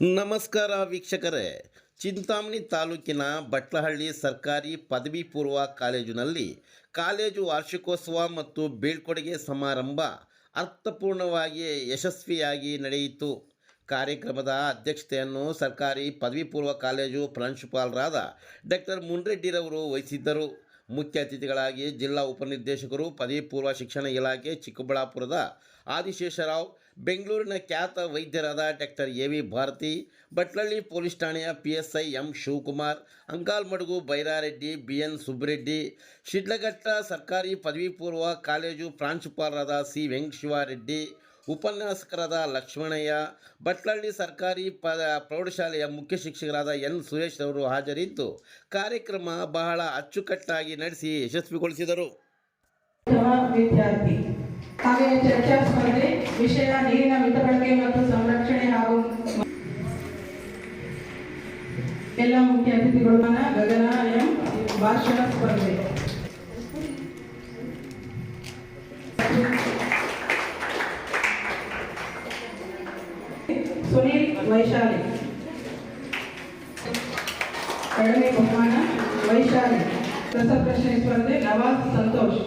ನಮಸ್ಕಾರ ವೀಕ್ಷಕರೇ. ಚಿಂತಾಮಣಿ ತಾಲೂಕಿನ ಬಟ್ಲಹಳ್ಳಿ ಸರ್ಕಾರಿ ಪದವಿ ಪೂರ್ವ ಕಾಲೇಜಿನಲ್ಲಿ ಕಾಲೇಜು ವಾರ್ಷಿಕೋತ್ಸವ ಮತ್ತು ಬೀಳ್ಕೊಡುಗೆ ಸಮಾರಂಭ ಅರ್ಥಪೂರ್ಣವಾಗಿ ಯಶಸ್ವಿಯಾಗಿ ನಡೆಯಿತು. ಕಾರ್ಯಕ್ರಮದ ಅಧ್ಯಕ್ಷತೆಯನ್ನು ಸರ್ಕಾರಿ ಪದವಿ ಪೂರ್ವ ಕಾಲೇಜು ಪ್ರಾಂಶುಪಾಲರಾದ ಡಾಕ್ಟರ್ ಮುನ್ರೆಡ್ಡಿರವರು ವಹಿಸಿದ್ದರು. ಮುಖ್ಯ ಅತಿಥಿಗಳಾಗಿ ಜಿಲ್ಲಾ ಉಪನಿರ್ದೇಶಕರು, ಪದವಿ ಪೂರ್ವ ಶಿಕ್ಷಣ ಇಲಾಖೆ, ಚಿಕ್ಕಬಳ್ಳಾಪುರದ ಆದಿಶೇಷರಾವ್, ಬೆಂಗಳೂರಿನ ಖ್ಯಾತ ವೈದ್ಯರಾದ doctor A V Bharathi, Batlahalli police ಠಾಣೆಯ P S I M Shivakumar Ankalmadugu Bairareddy, B N Subbareddy Sidlaghatta ಸರ್ಕಾರಿ ಪದವಿ ಪೂರ್ವ ಕಾಲೇಜು ಪ್ರಾಂಶುಪಾಲರಾದ ಸಿ ವೆಂಕಟಶಿವಾರೆಡ್ಡಿ ಉಪನ್ಯಾಸಕರಾದ ಲಕ್ಷ್ಮಣಯ್ಯ, ಬಟ್ಲಳ್ಳಿ ಸರ್ಕಾರಿ ಪ, ಪ್ರೌಢಶಾಲೆಯ ಮುಖ್ಯ ಶಿಕ್ಷಕರಾದ ಎನ್. ಸುರೇಶ್ ಅವರು ಹಾಜರಿದ್ದು ಕಾರ್ಯಕ್ರಮ ಬಹಳ ಅಚ್ಚುಕಟ್ಟಾಗಿ ನಡೆಸಿ ಯಶಸ್ವಿಗೊಳಿಸಿದರು. ಚರ್ಚಾ ಸ್ಪರ್ಧೆ, ವಿಷಯ, ನೀರಿನ ಮಿತ ಬಳಕೆ ಮತ್ತು ಸಂರಕ್ಷಣೆ ಹಾಗೂ ಎಲ್ಲ ಮುಖ್ಯ ಅತಿಥಿಗಳು ಗಗನ ಭಾಷಣ ಸ್ಪರ್ಧೆ. ವೈಶಾಲಿ. ಎರಡನೇ ಬಹುಮಾನ ವೈಶಾಲಿ. ರಸಪ್ರಶ್ನೆ ಸ್ಪರ್ಧೆ ನವಾಜ್ ಸಂತೋಷ್.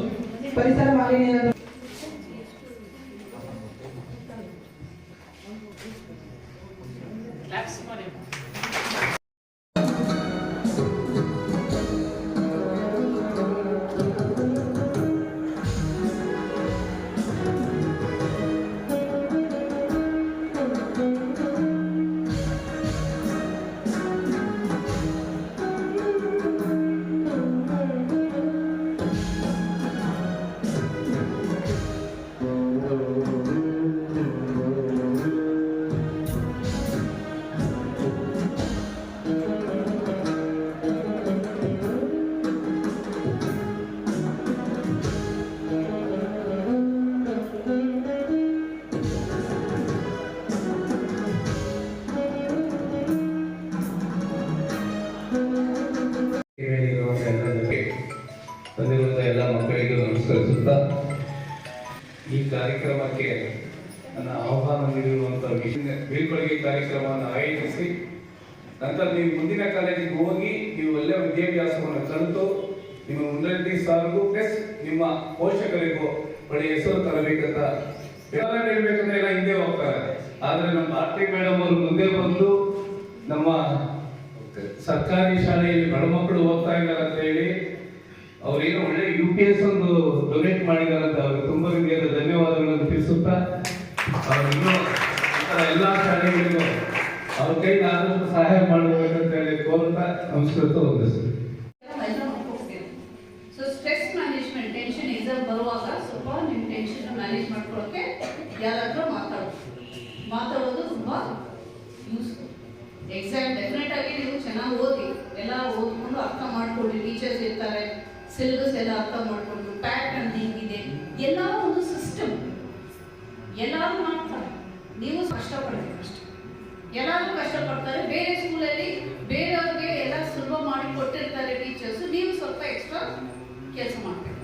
ಪರಿಸರ ಮಾಲಿನ್ಯದ ಇರುವಂತ ಈ ಕಾರ್ಯಕ್ರಮಕ್ಕೆ ನನ್ನ ಆಹ್ವಾನ ನೀಡಿರುವಂತ ಬೀಳ್ಕೊಳಗೆ ಕಾರ್ಯಕ್ರಮವನ್ನು ಆಯೋಜಿಸಿ, ನಂತರ ನೀವು ಮುಂದಿನ ಕಾಲೇಜಿಗೆ ಹೋಗಿ ನೀವು ಒಳ್ಳೆಯ ವಿದ್ಯಾಭ್ಯಾಸವನ್ನು ಕಲಿತು, ನಿಮ್ಮ ಉನ್ನತಿ ಸಾರಿಗೂ ಪ್ಲಸ್ ನಿಮ್ಮ ಪೋಷಕರಿಗೂ ಒಳ್ಳೆಯ ಹೆಸರು ತರಬೇಕಂತ ಹೇಳ್ಬೇಕಂದ್ರೆ ಎಲ್ಲ ಹಿಂದೆ ಹೋಗ್ತಾರೆ. ಆದ್ರೆ ನಮ್ಮ ಆರ್ತಿ ಮೇಡಮ್ ಅವರು ಮುಂದೆ ಬಂದು ನಮ್ಮ ಸರ್ಕಾರಿ ಶಾಲೆಯಲ್ಲಿ ಬಡ ಮಕ್ಕಳು ಓದ್ತಾ ಇದ್ದಾರೆ ಅಂತ ಹೇಳಿ ಅವ್ರೇನು ಒಳ್ಳೆ ಯು ಪಿ ಎಸ್ ಒಂದು ಅಂತ ಅವ್ರಿಗೆ ತುಂಬಾ ರೀತಿಯಾದ ಧನ್ಯವಾದಗಳನ್ನು ತಿಳಿಸುತ್ತಾ ಅವರಿನ್ನೂ ಎಲ್ಲಾ ಶಾಲೆಗಳಿಗೂ ಅವ್ರ ಕೈಯಿಂದ ಆದಷ್ಟು ಸಹಾಯ ಮಾಡಬೇಕಂತ ಹೇಳಿ ಕೋರ್ತಾ ನಮಸ್ಕೃತ ಹೊಂದಿಸ್ತೀವಿ ಬರುವಾಗ ಸ್ವಲ್ಪ ನಿಮ್ಮ ಟೆನ್ಷನ್ ಮ್ಯಾನೇಜ್ ಮಾಡ್ಕೊಳ್ಳೋಕ್ಕೆ ಯಾರಾದ್ರೂ ಮಾತಾಡೋದು ಮಾತಾಡೋದು ತುಂಬಾ ಯೂಸ್ಫುಲ್ ಎಕ್ಸಾಮ್ ಡೆಫಿನೆಟ್ ಆಗಿ ನೀವು ಚೆನ್ನಾಗಿ ಓದಿ, ಎಲ್ಲ ಓದ್ಕೊಂಡು ಅರ್ಥ ಮಾಡ್ಕೊಳ್ಳಿ. ಟೀಚರ್ಸ್ ಇರ್ತಾರೆ ಸಿಲೆಬಸ್ ಎಲ್ಲ ಅರ್ಥ ಮಾಡ್ಕೊಂಡು ಪ್ಯಾಟರ್ನ್ ಹೆಂಗಿದೆ. ಎಲ್ಲ ಒಂದು ಸಿಸ್ಟಮ್ ಎಲ್ಲರೂ ಮಾಡ್ತಾರೆ. ನೀವು ಕಷ್ಟಪಡಬೇಕು ಅಷ್ಟೇ. ಎಲ್ಲರೂ ಕಷ್ಟಪಡ್ತಾರೆ. ಬೇರೆ ಸ್ಕೂಲಲ್ಲಿ ಬೇರೆಯವ್ರಿಗೆ ಎಲ್ಲ ಸುಲಭ ಮಾಡಿ ಕೊಟ್ಟಿರ್ತಾರೆ ಟೀಚರ್ಸ್ ನೀವು ಸ್ವಲ್ಪ ಎಕ್ಸ್ಟ್ರಾ ಕೆಲಸ ಮಾಡಬೇಕು.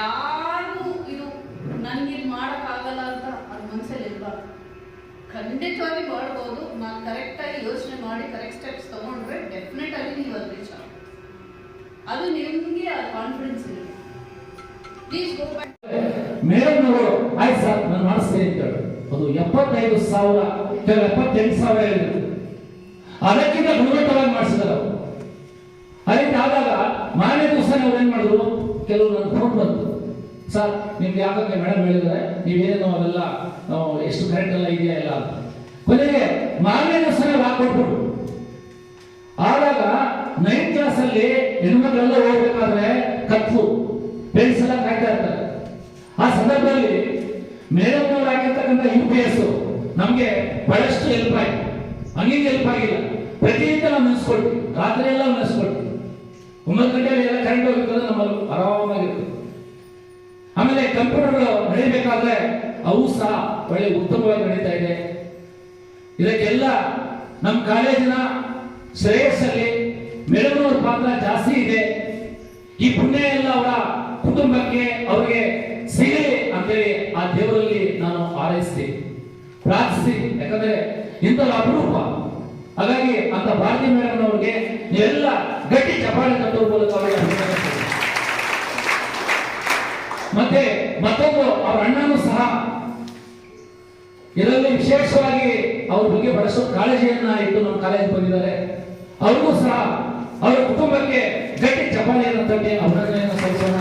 ಯಾರು ಇದು ನನಗೆ ಇದು ಮಾಡೋಕ್ಕಾಗಲ್ಲ ಅಂತ ಅದು ಮನಸ್ಸಲ್ಲಿ ಇರಬಾರ್ದು. ಖಂಡಿತವಾಗಿ ಮಾಡ್ಬೋದು. ನಾನು ಕರೆಕ್ಟಾಗಿ ಯೋಚನೆ ಮಾಡಿ ಕರೆಕ್ಟ್ ಸ್ಟೆಪ್ಸ್ ತೊಗೊಂಡ್ರೆ ಡೆಫಿನೆಟ್ ಆಗಿ ನೀವು ಅದು ರೀಚ್ ಅದು ನಿಮಗೆ ಕಾನ್ಫಿಡೆನ್ಸ್ ಬ್ಯಾಕ್ ಮೇಡಮ್ ಅವರು ಆಯ್ತು ಸರ್, ನಾನು ಮಾಡಿಸ್ತೇನೆ ಅಂತ ಅದು ಎಪ್ಪತ್ತೈದು ಸಾವಿರ ಕೆಲವು ಎಪ್ಪತ್ತೆಂಟು ಸಾವಿರ ಹೇಳಿದ್ರು. ಅದಕ್ಕಿಂತ ಗುಣಮಟ್ಟವಾಗಿ ಮಾಡಿಸಿದ್ರು ಅವರು. ಅದಕ್ಕೆ ಆದಾಗ ಮಾರನೇ ದಿವಸ ಅವ್ರು ಏನ್ ಮಾಡಿದ್ರು? ಕೆಲವರು ನನ್ನ ಫೋನ್ ಬಂತು. ಸರ್, ನಿಮ್ಗೆ ಯಾಕಂದ್ರೆ ಮೇಡಮ್ ಹೇಳಿದ್ರೆ ನೀವೇನು ಅವೆಲ್ಲ ನಾವು ಎಷ್ಟು ಕರೆಂಟ್ ಎಲ್ಲ ಇದೆಯಾ ಇಲ್ಲ ಅಂತ. ಕೊನೆಗೆ ಮಾರನೇ ದಿವಸ ಹಾಕೊಟ್ಬಿಟ್ರು ಆದಾಗ ನೈನ್ತ್ ಕ್ಲಾಸ್ ಅಲ್ಲಿ ಹೆಣ್ಮಕ್ಳೆಲ್ಲ ಹೋಗ್ಬೇಕಾದ್ರೆ ಕತ್ತು ಪೆನ್ಸ್ ಎಲ್ಲ ಕಾಯ್ತಾ ಇರ್ತಾರೆ. ಆ ಸಂದರ್ಭದಲ್ಲಿ ಆಗಿರ್ತಕ್ಕಂಥ ಯು ಪಿ ಎಸ್ ನಮ್ಗೆ ಬಹಳಷ್ಟು ಹೆಲ್ಪ್ ಆಯ್ತು. ಹಂಗಿಂಗ್ ಹೆಲ್ಪ್ ಆಗಿಲ್ಲ. ಪ್ರತಿನಿತ್ಯ ನಾವು ನೆನೆಸ್ಕೊಳ್ತೀವಿ ರಾತ್ರಿ ಎಲ್ಲ ನೆನೆಸ್ಕೊಳ್ತೀವಿ ಒಂಬತ್ತು ಗಂಟೆಯಲ್ಲಿ ಎಲ್ಲ ಕರೆಂಟ್ ಹೋಗಿರ್ತದೆ ನಮ್ಮಲ್ಲಿ ಆರಾಮಾಗಿರ್ತದೆ ಆಮೇಲೆ ಕಂಪ್ಯೂಟರ್ಗಳು ನಡೀಬೇಕಾದ್ರೆ ಅವು ಸಹ ಒಳ್ಳೆ ಉತ್ತಮವಾಗಿ ನಡೀತಾ ಇದೆ. ಇದಕ್ಕೆಲ್ಲ ನಮ್ಮ ಕಾಲೇಜಿನ ಶ್ರೇಯಸ್ಸಲ್ಲಿ ಅವ್ರ ಪಾತ್ರ ಜಾಸ್ತಿ ಇದೆ. ಈ ಪುಣ್ಯ ಎಲ್ಲ ಅವರ ಕುಟುಂಬಕ್ಕೆ ಅವರಿಗೆ ಸಿಗಲಿ ಅಂತೇಳಿ ಆ ದೇವರಲ್ಲಿ ನಾನು ಹಾರೈಸ್ತೀನಿ ಪ್ರಾರ್ಥಿಸ್ತೀನಿ. ಯಾಕಂದ್ರೆ ಇಂತಹ ಅಪರೂಪ. ಹಾಗಾಗಿ ಅಂತ ಭಾರತೀಯ ಮೇಡಮ್ ಅವರಿಗೆ ಎಲ್ಲ ಗಟ್ಟಿ ಚಪಾಳೆ ತಟ್ಟುವ ಮೂಲಕ ಮತ್ತೆ ಮತ್ತೊಂದು ಅವ್ರ ಅಣ್ಣನೂ ಸಹ ಇದರಲ್ಲಿ ವಿಶೇಷವಾಗಿ ಅವ್ರ ಬಗ್ಗೆ ಬಳಸೋ ಕಾಳಜಿಯನ್ನ ಇಟ್ಟು ನಮ್ಮ ಕಾಲೇಜ್ ಬಂದಿದ್ದಾರೆ. ಅವ್ರಿಗೂ ಸಹ ಅವರ ಕುಟುಂಬಕ್ಕೆ ಗಟ್ಟಿ ಚಪ್ಪಾಳೆಯನ್ನು ತಟ್ಟಿ ಅಭಿನಂದನೆಯನ್ನು ಸಲ್ಲಿಸೋಣ